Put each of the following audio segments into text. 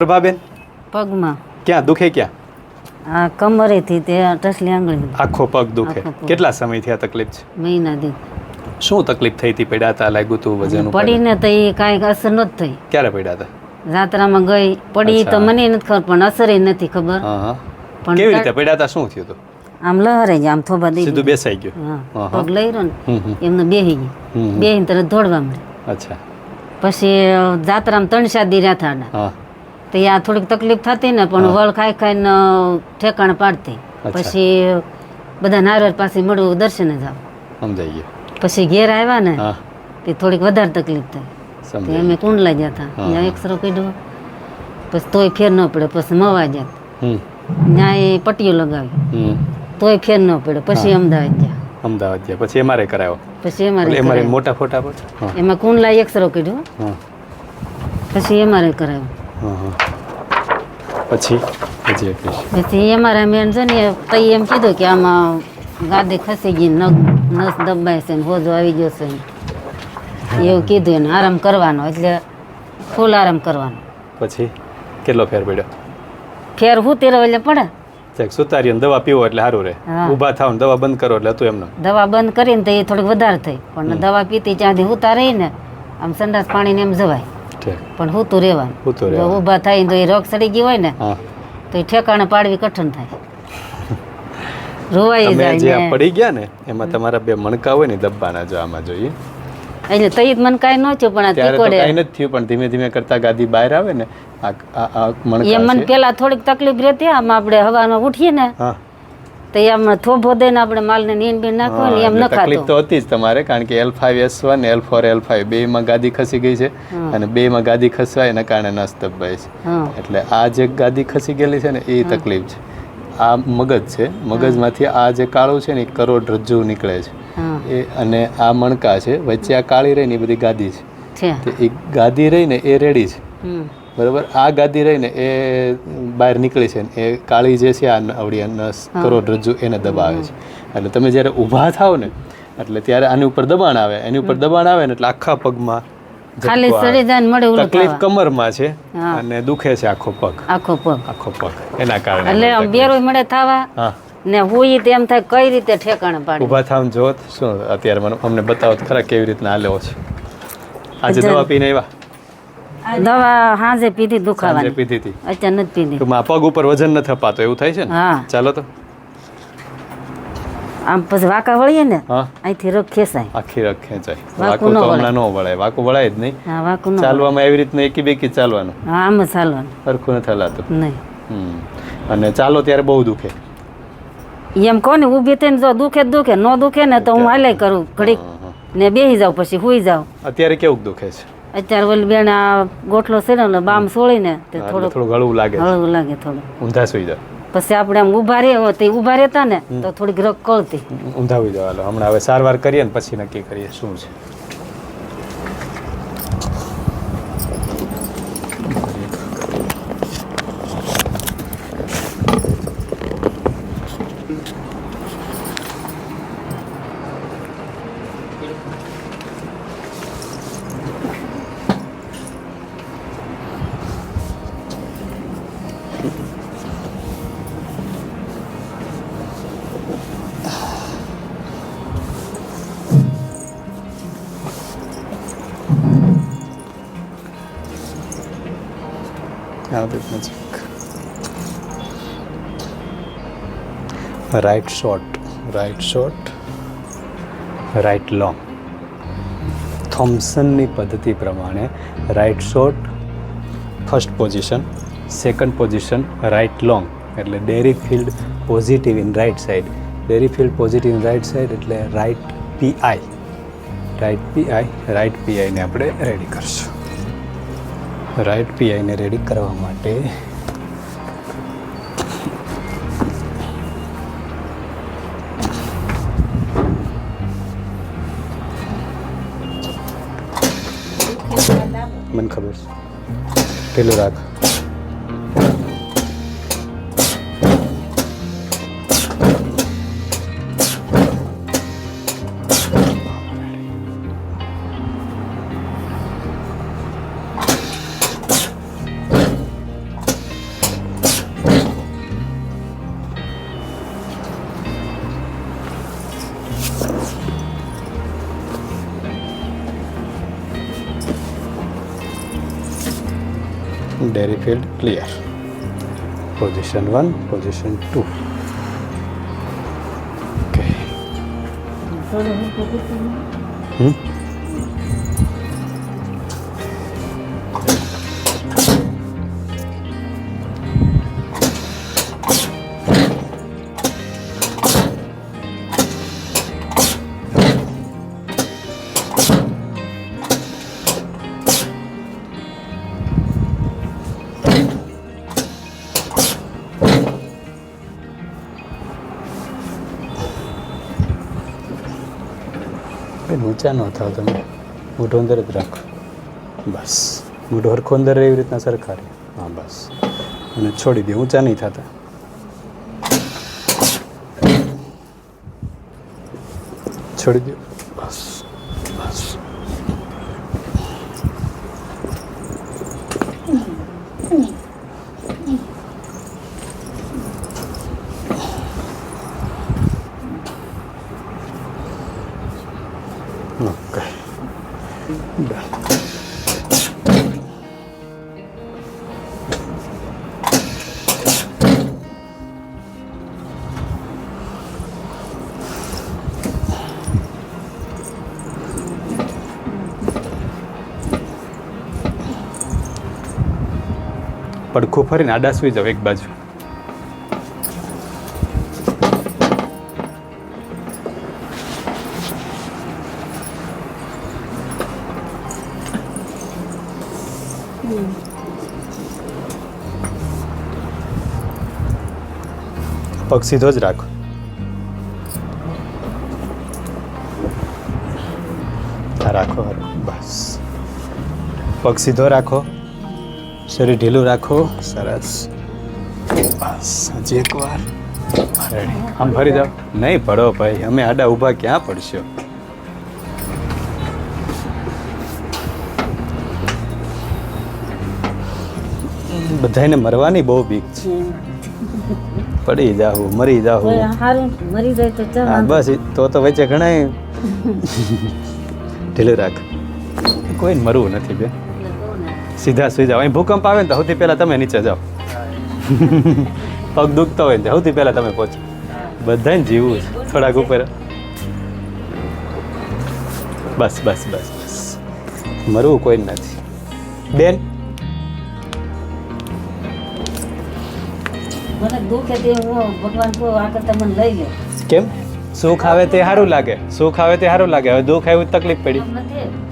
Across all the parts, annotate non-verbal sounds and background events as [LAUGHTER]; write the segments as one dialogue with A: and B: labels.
A: પ્રભાબેન?
B: પગમાં.
A: ક્યાં? દુખે ક્યાં?
B: આ કમરેથી તે ટસલી આંગળી
A: આખો પગ દુખે. કેટલા સમયથી આ તકલીફ છે?
B: મહિના દી
A: શું તકલીફ થઈ હતી? પડ્યા હતા લાગ્યું તું વજન
B: પડીને તો એ કાંઈક અસર નહોતી થઈ.
A: ક્યારે પડ્યા હતા
B: જાત્રામાં ગઈ. પડી તો મને નથી ખબર પણ અસર નથી ખબર. પણ
A: કેવી રીતે? પડ્યા હતા શું થયું હતું
B: આમ લહરે ગયા આમ થોબા દઈ
A: સીધું બેસાઈ ગયું.
B: પગ લઈ રહ્યો ને એમને બેહી ગઈ
A: હમ.
B: બેહીને તરત દોડવા મળે
A: અચ્છા.
B: પછી જાત્રામાં ત્રણ ચાર દી રહ્યા હતા તો આ થોડીક તકલીફ થતી ને પણ વળ ખાઈ ખાઈને ઠેકાણ પાડતી. પછી બધા નારિયેળ પાસે મળવું દર્શને જાવ.
A: સમજાઈ ગયું.
B: પછી ઘેર આવ્યા ને તે થોડીક વધારે તકલીફ થઈ. તે અમે કુંડલા ગયા હતા. ત્યાં એક્સરો કાઢ્યો પછી તોય ફેર ન પડે પછી મવા ગયા. ત્યાં એ પટ્ટીઓ લગાવી. તોય ફેર ન પડે પછી અમદાવાદ ગયા.
A: અમદાવાદ ગયા. પછી એમઆરઆઈ કરાયો.
B: પછી
A: એમઆરઆઈ
B: કરાવ્યું.
A: મોટા ફોટા પર?
B: એમાં કુંડલા એક્સરો કાઢ્યો પછી અમારે કરાવ્યું
A: હા હા. પછી? વિષય.
B: પછી અમારા મેન છે ને તઈ એમ કીધું કે આમાં ગાદી ખસી ગઈ નગ નસ દબાય છે ને હોજો આવી ગયો છે એવું કીધું એને આરામ કરવાનો એટલે ફૂલ આરામ કરવાનો.
A: પછી? કેટલો ફેર પડ્યો?
B: ફેર હું તેરો એટલે પડે.
A: ચેક સુતારી અને દવા પીવો એટલે સારું રહે. ઊભા થાવ ને દવા બંધ કરો એટલે હતું એમને.
B: દવા બંધ કરીને તો એ થોડીક વધારે થઈ. પણ દવા પીતી ત્યાંથી હુતા રહી ને આમ સંડાસ પાણીને એમ જવાય. પણ હુતું રહેવાનું. જો ઊભા થાય તો એ રોગ સડી ગઈ હોય ને
A: હા.
B: તો એ ઠેકાણે પાડવી કઠણ થાય. રોવાઈ
A: જે
B: જાય ને.
A: પડી ગયા ને એમાં તમારા બે મણકા હોય ને દબાના જો આમાં જોઈએ.
B: એટલે તઈ જ મને કાંઈ ન થયું પણ આ તીકોડે
A: કઈ નથી થયું પણ ધીમે ધીમે કરતા ગાદી બહાર આવે ને આ આ
B: એ
A: મણકા
B: મને પેલા થોડીક તકલીફ રહેતી આમાં આપણે હવામાં ઉઠીએ ને
A: હા.
B: તો એમ થોભો દઈને આપણે માલને નીન બીન નાખો ને એમ ન
A: ખાતો તકલીફ તો હતી જ તમારે કારણ કે L five S one L four L five બે માં ગાદી ખસી ગઈ છે અને બે માં ગાદી ખસવાય એના કારણે નસ દબાય છે. એટલે આ જે ગાદી ખસી ગયેલી છે ને એ તકલીફ છે. આ મગજ છે મગજમાંથી આ જે કાળું છે ને એ કરોડરજ્જુ નીકળે છે. એ અને આ મણકા છે વચ્ચે આ કાળી રહી ને એ બધી ગાદી છે. એ ગાદી રહી ને એ રેડી છે. બરાબર? આ ગાદી રહીને એ બહાર નીકળી છે ને એ કાળી જે છે આ અવળી નસ કરોડરજ્જુ એને દબાવે છે. એટલે તમે જ્યારે ઊભા થાવ ને એટલે ત્યારે આની ઉપર દબાણ આવે. એની ઉપર દબાણ આવે ને એટલે આખા પગમાં
B: ખાલી
A: ઝટકો આવે.
B: સડી જાય ને મળે ઓલું
A: તકલીફ કમરમાં છે અને દુખે છે આખો પગ.
B: આખો પગ.
A: આખો પગ. એના કારણે
B: એટલે બેરોય મળે થાવા ને હોય તેમ થાય કઈ રીતે ઠેકાણે પાડે?
A: ઊભા થાવ જોત. શું અત્યારે મને અમને બતાવો ખરા કેવી રીતના હાલેવો છે આજે દવા પીને આવ્યા?
B: દવા હાજે પીધી દુખાવાની.
A: પીધી હતી
B: અત્યારે નથી પીધી.
A: આ પગ ઉપર વજન ન થપાતો એવું થાય છે ને?
B: હા.
A: ચાલો તો.
B: આમ પછી વાંકા વળીએ ને અહીંથી રગ ખેંચાય.
A: આખી રગ ખેંચાય.
B: વાકું
A: તો. હમણાં ન વળાય. વાકું વળાય જ નહીં.
B: હા વાંકું ન
A: ચાલવામાં એવી રીતના એકી બેકી ચાલવાનું.
B: હા આમ જ ચાલવાનું.
A: સરખું નથી હલાતું
B: નહીં.
A: હમ. અને ચાલો ત્યારે બહુ દુખે.
B: એમ કહો ને ઊભી થઈને જો દુખે દુખે ન દુખે ને તો હું હાલે કરું. ઘડીક. ને બેસી જાઉં પછી સુઈ જાઉં.
A: અત્યારે કેવું દુખે છે?
B: અત્યારે ઓલી બેન આ ગોઠલો છે ને બામ સોળીને તે થોડું
A: થોડું ગળું લાગે
B: ગળું લાગે થોડું
A: ઊંધા સુઈ જાય
B: પછી આપણે આમ ઊભા રહે તે ઊભા રહેતા ને તો થોડીક રગ કળતી.
A: ઊંધા સુઈ જવા હમણાં હવે સારવાર કરીએ ને પછી નક્કી કરીએ શું છે. આ રીતના right short right short right long થોમ્સનની પદ્ધતિ પ્રમાણે right short first position second position right long એટલે dairy field positive in right side dairy field positive in right side એટલે right PI right PI right પીઆઈને આપણે ready કરશું right પીઆઈને ready કરવા માટે મને ખબર છે. પેલું રાખ. dairy field clear. Position 1 position 2 okay. Hmm? બેન ઊંચા ન થાવ તમે મોઢું અંદર જ રાખો બસ મોઢું હરખું અંદર એવી રીતના સરખા રહે હા બસ અને છોડી દે ઊંચા નહીં થતા છોડી દો બસ બસ પડખું ફરીને આડા સુઈ જાવ એક બાજુ. પગ સીધો જ રાખો. રાખો બસ. પગ સીધો રાખો. શરીર ઢીલું રાખો. સરસ. બસ, હજી એક વાર. આમ ફરી જાઓ. નહીં પડો ભાઈ. અમે આડા ઊભા ક્યાં પડશો? બધાને મરવાની બહુ બીક છે. પડી જાવું મરી
B: જાહુ. મરી જાય તો ચાલ
A: હા બસ તો તો વચ્ચે ઘણા [LAUGHS] ઢીલું રાખ. કોઈ મરવું નથી બે સીધા સુઈ જાઓ. અહીં ભૂકંપ આવે ને તો સૌથી પહેલાં તમે નીચે જાઓ. [LAUGHS] પગ દુખતો હોય ને સૌથી પહેલાં તમે પહોંચો. બધાને જીવવું છે. થોડાક ઉપર. બસ બસ બસ બસ. મરવું કોઈ નથી. બેન?
B: મને દુઃખ છે તે હું ભગવાન કો આ કરતા મને લઈ લે
A: કેમ? સુખ આવે તે સારું લાગે. સુખ આવે તે સારું લાગે. હવે દુઃખ આવ્યું તકલીફ પડી.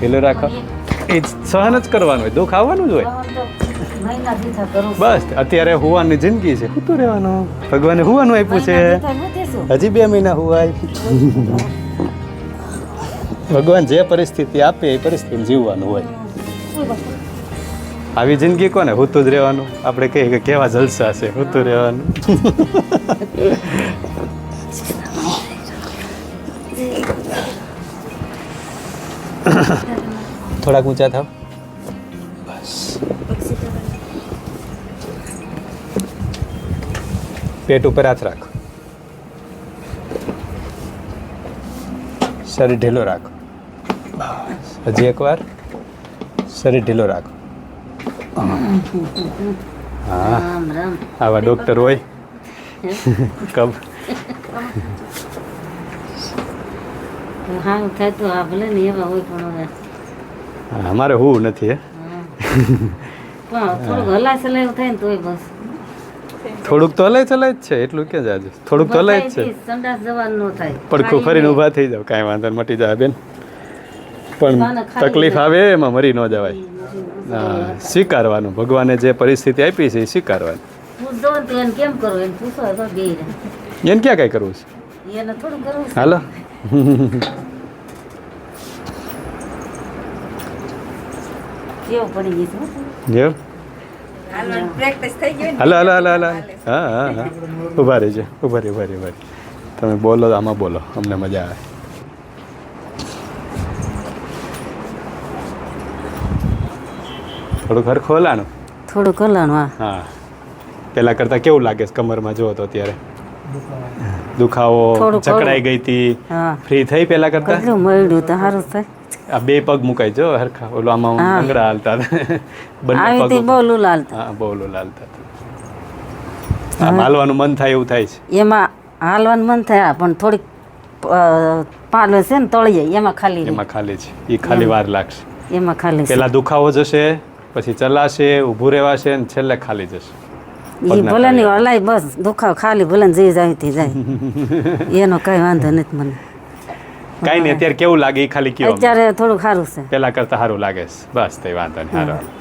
A: ઢીલું રાખો. એ સહન જ કરવાનું હોય. દુઃખ આવવાનું જ હોય. બસ અત્યારે હોવાની જિંદગી છે. શું રહેવાનું. ભગવાને હુવાનું આપ્યું છે. હજી બે મહિના હોવાય. ભગવાન જે પરિસ્થિતિ આપે એ પરિસ્થિતિ જીવવાનું હોય. આવી જિંદગી કોને? હૂતું જ રહેવાનું. આપણે કહીએ કે કેવા જલસા છે, હૂતું રહેવાનું. થોડાક ઊંચા થાવ. બસ. પેટ ઉપર હાથ રાખ. શરીર ઢીલો રાખ. હજી એકવાર શરીર ઢીલો રાખો. હા આવા ડૉક્ટર હોય. કબ
B: સારું થાય આ ભલે ને એવા હોય પણ
A: અમારે હું નથી હે.
B: થોડુંક હલા સલાયું થાય ને તોય બસ.
A: થોડુંક તો હલાય ચલાય જ છે એટલું ક્યાં જાજુ. થોડુંક તો હલાય જ છે.
B: સંડાસ જવાનું ન થાય.
A: પડખું ફરીને ઊભા થઈ જાવ કાંઈ વાંધો મટી જાય બેન. પણ તકલીફ આવે એમાં મરી ન જવાય. સ્વીકારવાનું. ભગવાને જે પરિસ્થિતિ આપી છે એ સ્વીકારવાની.
B: કેમ કરો? એને પૂછો
A: એને ક્યાં કાંઈ કરવું છે?
B: એને થોડું કરવું
A: હાલો.
B: કેવું પડી ગઈ છે
A: જેવ
C: પ્રેક્ટિસ થઈ ગઈ
A: હાલો હાલો હાલો હાલો. હા હા હા. ઊભા રહેજો ઊભા રે ઊભા રે ઊભા તમે બોલો આમાં બોલો. અમને મજા આવે. થોડુંક ઘર ખોલાણું
B: થોડું ખોલાણું હા.
A: પેલા કરતા કેવું લાગે છે કમરમાં? જુઓ તો અત્યારે. દુખાવો ચકડાઈ ગઈ હતી. ફ્રી થઈ પેલા કરતા?
B: મળ્યું તો સારું થાય.
A: આ બે પગ મુકાઈ જો હરખા. ઓલો આમાં. આંગળા હાલતા [LAUGHS] બંને પગ
B: બહુ લુલાલ
A: હા બહુ ઓલો હાલતા હાલવાનું મન થાય એવું થાય છે.
B: એમાં હાલવાનું મન થાય પણ થોડીક પાલો છે ને તળીએ એમાં ખાલી
A: એમાં ખાલી છે. એ ખાલી વાર લાગશે.
B: એમાં ખાલી
A: પેલા દુખાવો જશે પછી ચલાશે ઊભું રહેવાશે ને છેલ્લે ખાલી જશે.
B: એ ભલે ની. હલાય બસ દુખાવ ખાલી ભલે ને જે જાય તે જાય. એનો કઈ વાંધો નથી મને.
A: કાંઈ નહીં અત્યારે કેવું લાગે એ ખાલી કેવું.
B: અત્યારે થોડું સારું છે.
A: પેલા કરતા સારું લાગે છે. બસ તે વાંધો નહીં સારું